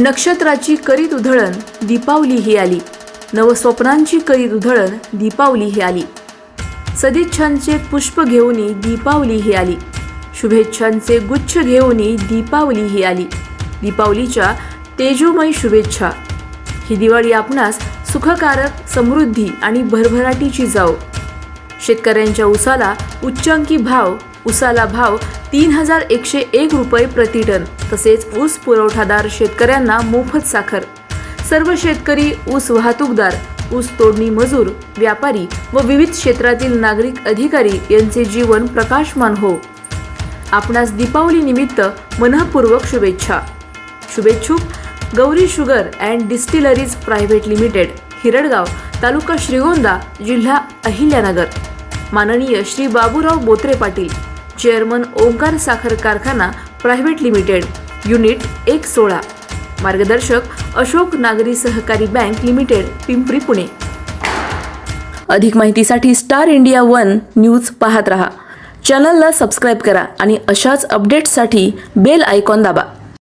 नक्षत्राची करीत उधळण दीपावली ही आली. नवस्वप्नांची करीत उधळण दीपावली ही आली. सदिच्छांचे पुष्प घेऊनी दीपावली ही आली. शुभेच्छांचे गुच्छ घेऊनी दीपावली ही आली. दीपावलीच्या तेजोमय शुभेच्छा. ही दिवाळी आपणास सुखकारक समृद्धी आणि भरभराटीची जाओ शेतकऱ्यांच्या उसाला उच्चांकी भाव उसाला भाव तीन हजार एकशे एक रुपये प्रति टन तसेच ऊस पुरवठादार शेतकऱ्यांना मोफत साखर. सर्व शेतकरी ऊस वाहतूकदार ऊस तोडणी मजूर व्यापारी व विविध क्षेत्रातील नागरिक अधिकारी यांचे जीवन प्रकाशमान हो. आपणास दीपावली निमित्त मनःपूर्वक शुभेच्छा. शुभेच्छुक Gauri sugar and distilleries private limited Hiradgaon taluka Shrigonda जिल्हा अहिल्यानगर. माननीय श्री बाबूराव बोत्रे पाटील चेअरमन ओंकार साखर कारखाना प्रायव्हेट लिमिटेड युनिट एक सोळा. मार्गदर्शक अशोक नागरी सहकारी बँक लिमिटेड पिंपरी पुणे. अधिक माहितीसाठी स्टार इंडिया वन न्यूज पाहत रहा. चॅनलला सबस्क्राईब करा आणि अशाच अपडेट्ससाठी बेल आयकॉन दाबा.